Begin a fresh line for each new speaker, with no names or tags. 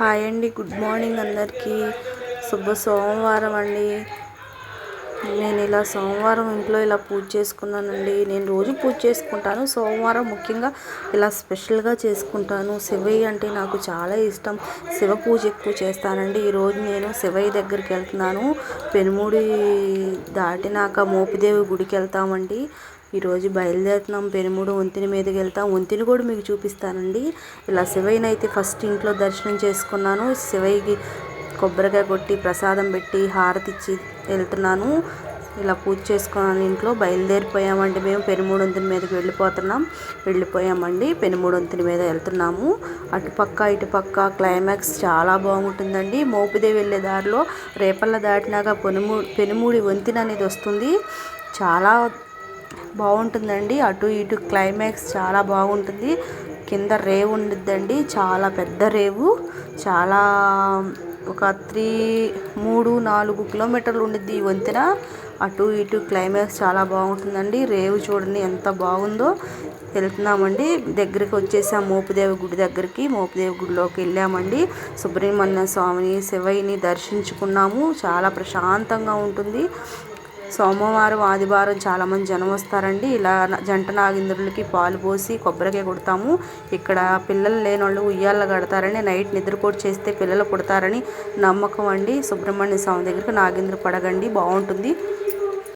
Hi అండి good morning అందరికీ. శుభ సోమవారం అండి. నేను ఇలా సోమవారం ఇంట్లో ఇలా పూజ చేసుకున్నానండి. నేను రోజు పూజ చేసుకుంటాను. సోమవారం ముఖ్యంగా ఇలా స్పెషల్గా చేసుకుంటాను. శివయ్య అంటే నాకు చాలా ఇష్టం. శివ పూజ ఎక్కువ చేస్తానండి. ఈరోజు నేను శివయ్య దగ్గరికి వెళ్తున్నాను. పెనుముడి దాటినాక మోపిదేవి గుడికి వెళ్తామండి. ఈరోజు బయలుదేరుతున్నాం పెనుముడు వంతిని మీదకి వెళ్తాం. వంతిని కూడా మీకు చూపిస్తానండి. ఇలా శివయ్యని అయితే ఫస్ట్ ఇంట్లో దర్శనం చేసుకున్నాను. శివయ్యకి కొబ్బరికాయ కొట్టి ప్రసాదం పెట్టి హారతి ఇచ్చి వెళ్తున్నాను. ఇలా పూజ చేసుకున్నాను ఇంట్లో. బయలుదేరిపోయామండి మేము. పెనుమూడు వంతిని మీదకి వెళ్ళిపోతున్నాం. వెళ్ళిపోయామండి. పెనుమూడు మీద వెళ్తున్నాము. అటుపక్క ఇటుపక్క క్లైమాక్స్ చాలా బాగుంటుందండి. మోపిదేవి వెళ్ళే దారిలో రేపల్ల దాటినాక పెనుమూ పెనుమూడి వంతిన అనేది వస్తుంది. చాలా బాగుంటుందండి. అటు ఇటు క్లైమాక్స్ చాలా బాగుంటుంది. కింద రేవు ఉండిద్దండి. చాలా పెద్ద రేవు. చాలా ఒక త్రీ మూడు నాలుగు కిలోమీటర్లు ఉండిద్ది ఈ వంతెన. అటు ఇటు క్లైమాక్స్ చాలా బాగుంటుందండి. రేవు చూడండి ఎంత బాగుందో. వెళ్తున్నామండి. దగ్గరికి వచ్చేసాం మోపుదేవి గుడి దగ్గరికి. మోపుదేవి గుడిలోకి వెళ్ళామండి. సుబ్రహ్మణ్య స్వామిని శివయ్యని దర్శించుకున్నాము. చాలా ప్రశాంతంగా ఉంటుంది. సోమవారం ఆదివారం చాలామంది జనం వస్తారండి. ఇలా జంట నాగింద్రులకి పాలు పోసి కొబ్బరికాయ కొడతాము. ఇక్కడ పిల్లలు లేని వాళ్ళు ఉయ్యాల కడతారని నైట్ నిద్రపోటు చేస్తే పిల్లలు పుడతారని నమ్మకం అండి. సుబ్రహ్మణ్య స్వామి దగ్గరికి నాగేంద్ర పడగండి బాగుంటుంది.